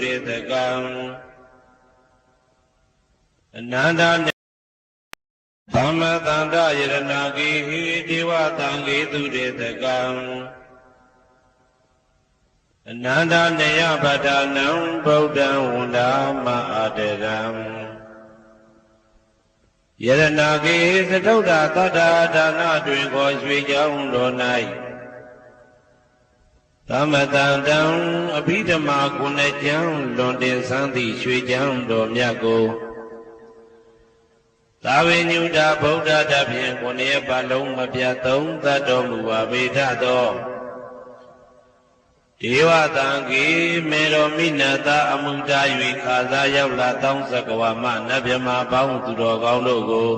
တေတကံအနန္တသမ္မတန္တယရဏဂေဟိဒေဝတံလေသူတေတကံအနန္တနေယပဒနံဗုဒ္ဓံဝန္ဒာမအာတရံယရဏဂေသတုဒ္ဓသတ္တာဒါနတွင်ခေါ်ရွှေကြောင်းတော်၌ သမတန္တံအဘိဓမ္မာကုဏကျမ်းလွန်တင်ဆန်းသည့်ရွှေကြောင်းတော်မြတ်ကိုသာဝေညုတာဗုဒ္ဓတဖြင့်ကိုယ်ရဲ့ပါလုံးမပြတ်သုံးသတ်တော်မူပါဗေဒသောဒေဝတံကေမေတော်မိနတာအမှုတာ၍ခါစားရောက်လာတောင်းစကဝါမနတ်မြမပေါင်းသူတော်ကောင်းတို့ကို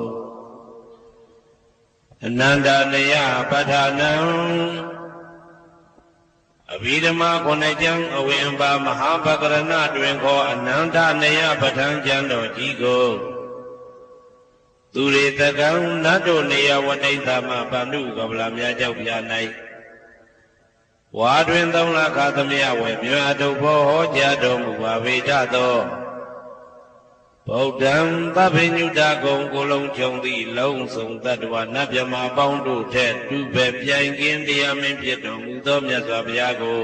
အနန္တနယပဋ္ဌာနံ အဘိဓမ္မာခုနှစ်ကျမ်းအဝင်ပါမဟာပကရဏတွင်ခေါ်အနန္တနယပဋ္ဌာန်းကျမ်းတော်ကြီးကိုသူရေတကံနတ်တို့နေယဝတိတမဗန္ဓုကဗလာများကြောက်ပြ၌ဝါတွင်သုံးလခါသမယဝေမြွာတုဘောဟောကြားတော်မူပါဝေဒသော ဗုဒ္ဓံသဗ္ဗညုတကုံကိုလုံးကြုံသည့်လုံးစုံတ attva နတ်မြမပေါင်းတို့ထက်တူပဲပြိုင်ကင်းတရားမင်းဖြစ်တော်မူသောမြတ်စွာဘုရားကို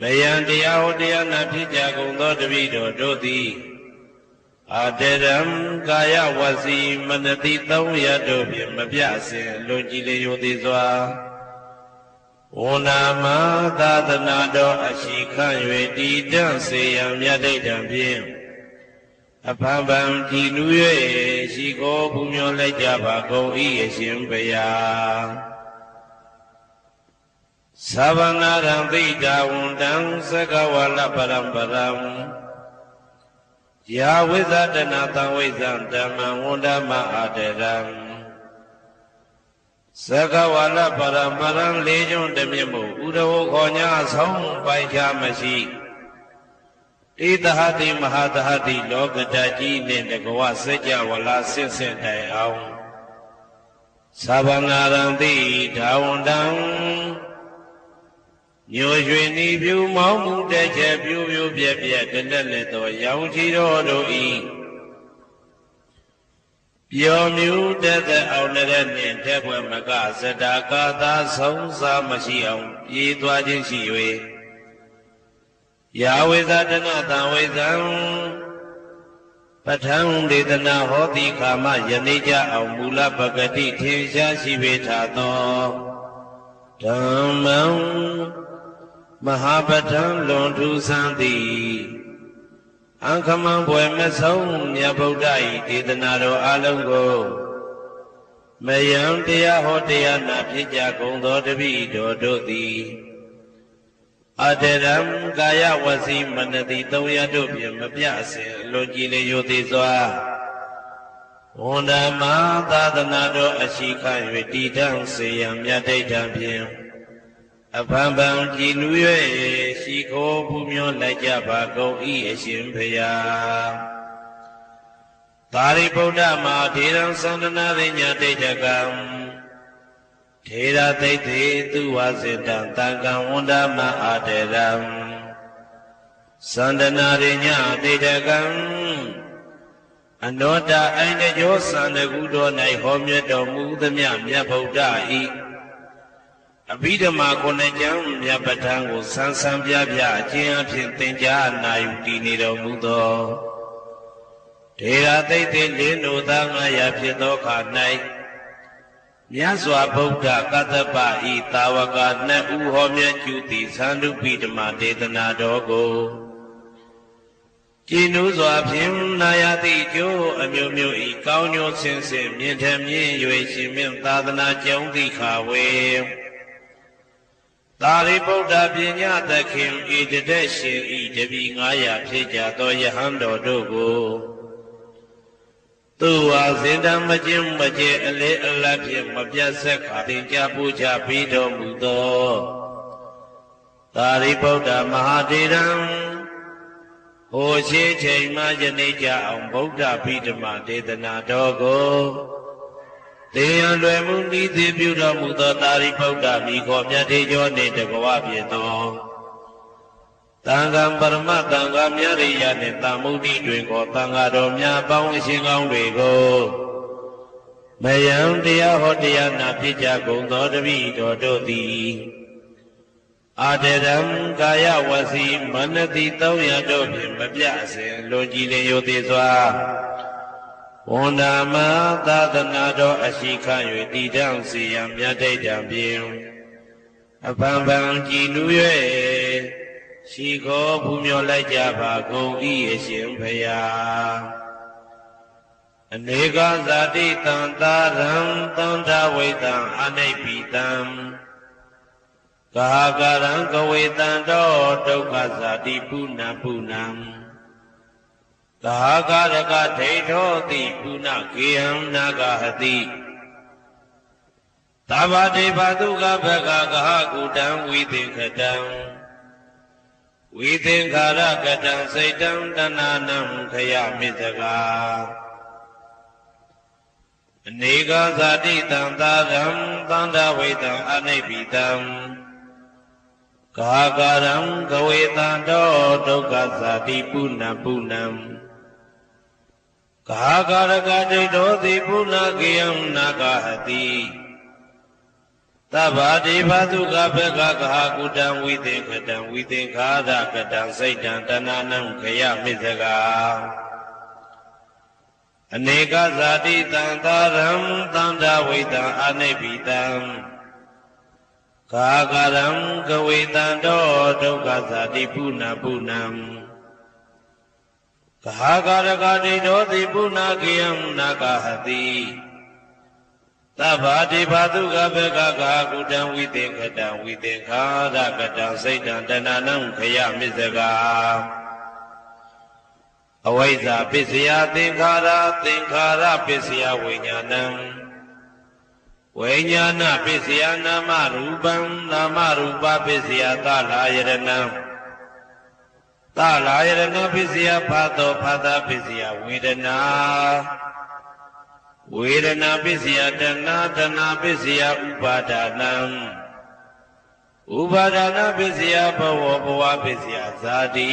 မယံတရားဟောတရားနာဖြစ်ကြကုန်သောတပည့်တော်တို့သည်အာတရံကာယဝစီမနတိသုံးရတို့ဖြင့်မပြစင်လွန်ကြည်လေယိုသေးစွာဝန္နာမသာသနာတော်အရှိခန့်၍တည်တံ့စေရန်မြတ်ဒိဋ္ဌံဖြင့် အဖန်ဖန်ကြည်နူး၍ရှိကိုပူမျောလိုက်ကြပါကုန်၏အရှင်ဘုရားသဗ္ဗနာရံသိတာဝန္တံသကဝလပရံပရံယာဝိဇဒနာတံဝိဇံဓမ္မံဝန္ဒမအာတရံသကဝလပရမရံလေးကျွန်းတမြင့်မို့ဥဒဝခေါ်ညာဆုံးပိုင်ချမရှိ ဣသဟတိမဟာသဟတိလောကတကြီးနှင့်တကဝစัจ java လာဆင့်ဆင့်တိုင်အောင်သဗ္ဗနာရံတိဒါဝန္တံညိုရွှေနီပြူမောင်းမှုတဲ့ချက်ပြူပြူပြက်ပြက်တလက်လက်သောရောင်ချီတော်တို့ဤပျော်မြူတဲ့တဲ့အောင်တဲ့နှင့်တဲ့ဘွယ်မကဇတာကာသာဆုံးစားမရှိအောင်ပြေးသွားခြင်းရှိ၍ ယာဝေဇဒနာတံဝေဇံပဋ္ဌံဒေသနာဟောတိခာမယနေ့ကြအောင်မူလပဂတိထင်ရှားရှိပေထာသောဓမ္မံမဟာပဋ္ဌံလွန်ထူးဆန်းသည်အံခမံဘွယ်မဆုံးမြတ်ဗုဒ္ဓ၏ဒေသနာတော်အလုံးကိုမယံတရားဟောတရားနာဖြစ်ကြကုန်သောတပည့်တော်တို့သည် အတရံကာယဝစီမနတိသုံးရတို့ဖြင့်မပြအစဉ်အလွန်ကြည်လင်ယိုသေးစွာဝန္ဒမသာသနာတော်အရှိခ၍တည်ထံစေယံမြတ်ဒိဋ္ဌံဖြင့်အဖန်ဖန်ကြည်နူး၍ရှိခိုးပူမျောလိုက်ကြပါကုန်၏အရှင်ဘုရားသာရိပုတ္တမဟာထေရံသန္တနာရိညာဒိဋ္ဌကံ ထေရသိသိသူဝါစေတံတံကံဝန္ဒမအာတေရံသန္တနာရိညာဒိဋ္ဌကံအနောတအိုင်တကျောသန္တကုတော်၌ဟောမြတ်တော်မူသမျှမြတ်ဗုဒ္ဓဤအဘိဓမ္မာခုနှစ်ကျမ်းမြတ်ပဋ္ဌာန်းကိုဆန်းဆန်းပြပြအကျဉ်းအဖြစ်သင်ကြားနာယူတည်နေတော်မူသောဒေရာသိသိလင်းတို့သားငါရဖြစ်သောခါ၌ မြတ်စွာဘုရားကတ္တပဤတာဝကနှစ်ဦးဟောမြတ်ကျူသည်သန္ဓုပိဓမ္မာဒေသနာတော်ကိုကြည်နူးစွာဖြင့်နာယတိကျိုးအမျိုးမျိုးဤကောင်းကျိုးဆင်းဆင်းမြင့်ထမြင့်၍ရှင်မြင့်သာသနာကျုံသည့်ခါဝေသာရိပုတ္တပညာသခင်ဤတတဲ့ရှင်ဤတပီ900ဖြစ်ကြသောယဟန်တော်တို့ကို သူဝါစင်တမကျင်းမကျဲအလေအလတ်ဖြင့်မပြတ်ဆက်ခါသင်ကြပူချပြီးတော်မူသောသာရိပုတ္တမဟာတေရံဟိုရှိချိန်မှယနေ့ကြအောင်ဗုဒ္ဓဗိဓမာဒေသနာတော်ကိုတေယံလွယ်မှုဤသည်ပြုတော်မူသောသာရိပုတ္တမိခောမြတ်ထေကျော်နှင့်တကဝဖြစ်သောသ တန်ခါပရမတန်ခါမြရိယနှင့်တမုဒိတွင်ကိုတန်ခါတော်များပေါင်းအရှင်ကောင်းတွေကိုမယံတရားဟောတရားနာဖြစ်ကြကုန်သောတပည့်တော်တို့သည်အာတရံကာယဝစီမနတိ300တို့ဖြင့်မပြစဉ်လွန်ကြည်လင်ယုသေးစွာဝန္ဒာမသာသနာတော်အရှိခ၍တည်တောင်စီရန်မြတ်တိတ်တံဖြင့်အပံပံကြည်လူ၍ ရှိခိုးဖူးမြော်လိုက်ကြပါကုန်၏အရှင်ဖရာအနေကဇာတိတံတာရံသန္တာဝိတံအနိပိတံကာကရံကဝေတံတောဒုက္ခဇာတိပုဏ္ဏပုဏ္ဏံကာကရကဒိဋ္ဌောတိပုဏ္ဏကေယံနာဂဟတိသဗ္ဗတေဘတုကဘဂကဟကုတံဝိသင်္ခတံ ဝိသင်္ခာရကတံစိတ်တံတဏနံခယမိစကာအနေကဇာတိတံသာရံသန္တာဝိတံအနိပိတံကာကရံကဝေတံတောဒုက္ခဇာတိပုဏ္ဏပုဏ္ဏံကာကရကဒိဋ္ဌောတိပုဏ္ဏကေယံနာဂဟတိ သဗ္ဗတိဘာတုကဘကကဟာကုတံဝိသင်္ခတံဝိသင်္ခာရကတံစိတ်တံတဏနံခယမိစကာအနေကဇာတိတံသာရံသန္တာဝိတံအနိပိတံကာကရံကဝေတံတောဒုက္ခဇာတိပုဏ္ဏပုဏ္ဏံကာကရကတိတောတိပုဏ္ဏကေယံနာဂဟတိ သဗ္ဗတိဘာတုကဘေကကာကုတံဝိသင်္ခတံဝိသင်္ခာရကတံစိတ်တံတဏနံခယမစ္စကာအဝိဇ္ဇာပစ္စယသင်္ခါရသင်္ခါရပစ္စယဝိညာဏံဝိညာဏပစ္စယနာမရူပံနာမရူပပစ္စယသလာယရဏံသလာယရဏပစ္စယဖတ်သောဖတ်တာပစ္စယဝေဒနာ ဝေဒနာပစ္စယတဏတဏပစ္စယဥပါဒနာဥပါဒနာပစ္စယဘဝဘဝပစ္စယဇာတိ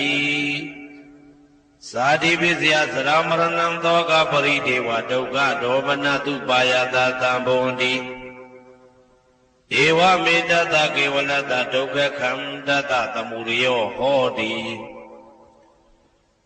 ဇာတိပစ္စယသရမရဏံသောကပရိဒေဝဒုက္ခဒေါမနတုပါယတာသံဘုံတိဧဝမေတ္တကေဝလတဒုက္ခခန္တတသမုရိယောဟောတိ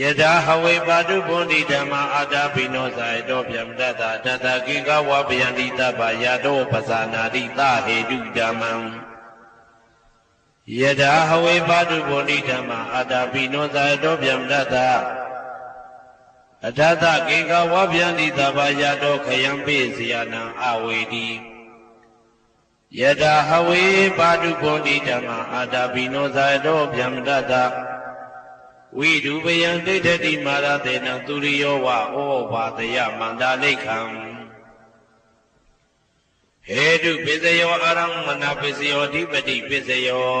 ယထာဟဝေပါတုဘုန်တိဓမ္မာအာတာပိနောဇာယတောဗျမတတတတကိကဝပယန္တိတပယတောပဇာနာတိသဟေတုဓမ္မံယထာဟဝေပါတုဘုန်တိဓမ္မာအာတာပိနောဇာယတောဗျမတတအထသကိကဝဗျန္တိတပယတောခယံပိစီယနံအဝေတိယထာဟဝေပါတုဘုန်တိဓမ္မာအာတာပိနောဇာယတောဗျမတတ ဝိဒုပယံဒိဋ္ဌတိမာရတေနသူရိယောဝဩဘာတယမန္တာလိခံဟေတုပစ္စယောအာရမဏပစ္စယောဓိပတိပစ္စယော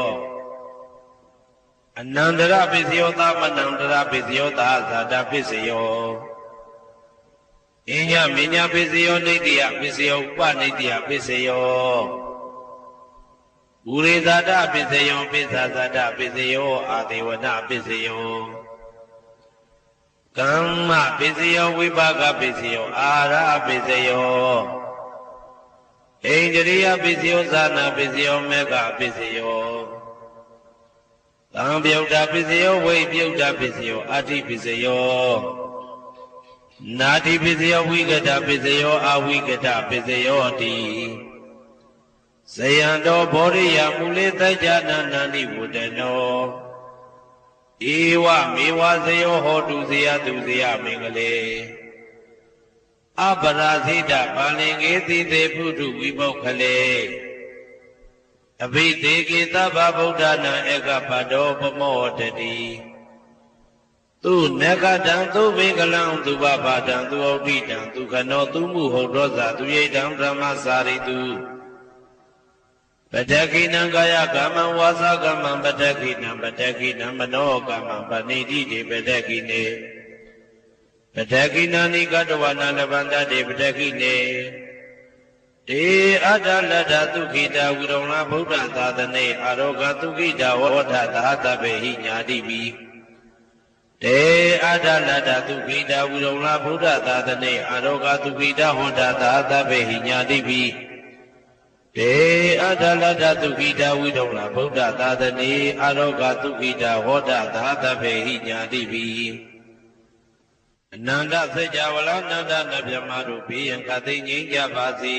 အနန္တရပစ္စယောသမနန္တရပစ္စယောသာဇာတပစ္စယောအညမညာပစ္စယောနေတိယပစ္စယောဥပနေတိယပစ္စယော ဥရိဇာတပစ္စယောပိစ္ဆာဇာတပစ္စယောအာဒေဝနပစ္စယောကမ္မပစ္စယောဝိပါကပစ္စယောအာရပစ္စယောဣန္ဒြိယပစ္စယောဇာနာပစ္စယောမေဃပစ္စယောသံပြုတ်တာပစ္စယောဝိပြုတ်တာပစ္စယောအဋ္ဌိပစ္စယောနာတိပစ္စယောဝိကတပစ္စယောအဝိကတပစ္စယောတိ ဇယံတော်ဘောရိယမူလေတကြနာနန္တိဝတ္တနောဧဝမေဝဇယောဟောတုဇယတုဇယမင်္ဂလေအပရာဇိတပါလင်္ကေတိတေဖုတုဝိပုခလေအဘိတေကေသဗ္ဗဗုဒ္ဓနာဧကပတောပမောတတိသူနဂတံသူဘေကလံသူဘဘာတံသူဩပိတံသူခနောသူမှုဟုတ်သောသာသူရိတံဗြဟ္မစာရိတု ပတကိနံကာယကမ္မံဝါစာကမ္မံပတကိနံပတကိနံမနောကမ္မံပဏိတိတိပတကိနေပတကိနာနိကတဝနာလဗန္တတိပတကိနေတေအတ္တလတ္တသုခိတဝိရုံလာဗုဒ္ဓသာသနေအာရောဂသုခိတဝဋ္ဌသာသဗ္ဗေဟိညာတိပိတေအတ္တလတ္တသုခိတဝိရုံလာဗုဒ္ဓသာသနေအာရောဂသုခိတဟောတသာသဗ္ဗေဟိညာတိပိ တေအတ္တလတ္တသုခိတဝိရုံလာဗုဒ္ဓသာသနေအာရောဂသုခိတဟောတသာသဗ္ဗေဟိညာတိပိအနန္တစေကြဝဠာနန္ဒနဗျမတို့ဘေးရန်ခသိငြိမ်းကြပါစေ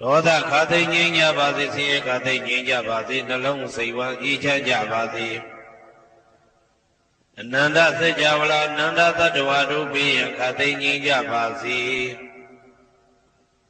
ဒေါသခသိငြိမ်းကြပါစေဆင်းရဲခသိငြိမ်းကြပါစေနှလုံးစိတ်ဝမ်းအေးချမ်းကြပါစေအနန္တစေကြဝဠာနန္ဒသတ္တဝါတို့ဘေးရန်ခသိငြိမ်းကြပါစေ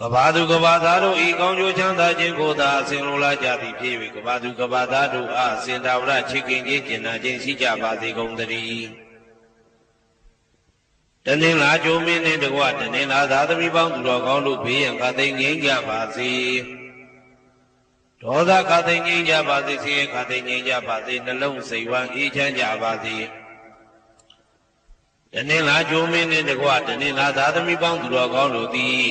ကဘာသူကဘာသားတို့ဤကောင်းကျိုးချမ်းသာခြင်းကိုသာအစဉ်လိုလားကြသည်ဖြစ်၍ကဘာသူကဘာသားတို့အားစင်တာဝရချစ်ခင်ခြင်းကျင်နာခြင်းရှိကြပါစေကုန်သတည်းတနင်္လာကျိုးမင်းနှင့်တကွတနင်္လာသာသမီပေါင်းသူတော်ကောင်းတို့ဘေးရန်ခသိငြိမ်းကြပါစေဒေါသခသိငြိမ်းကြပါစေဆင်းရဲခသိငြိမ်းကြပါစေနှလုံးစိတ်ဝမ်းအေးချမ်းကြပါစေတနင်္လာကျိုးမင်းနှင့်တကွတနင်္လာသာသမီပေါင်းသူတော်ကောင်းတို့သည်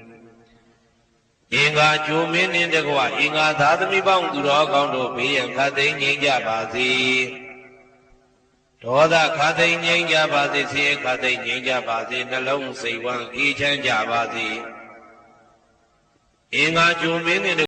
အင်္ဂါကျိုမင်းနှင့်တကွအင်္ဂါသာသမီပေါင်းသူတော်ကောင်းတို့ဘေးရန်ခတ်သိမ်းငြိမ်းကြပါစေဒေါသခတ်သိမ်းငြိမ်းကြပါစေဆင်းရဲခတ်သိမ်းငြိမ်းကြပါစေနှလုံးစိတ်ဝမ်းအေးချမ်းကြပါစေအင်္ဂါကျိုမင်းနှင့်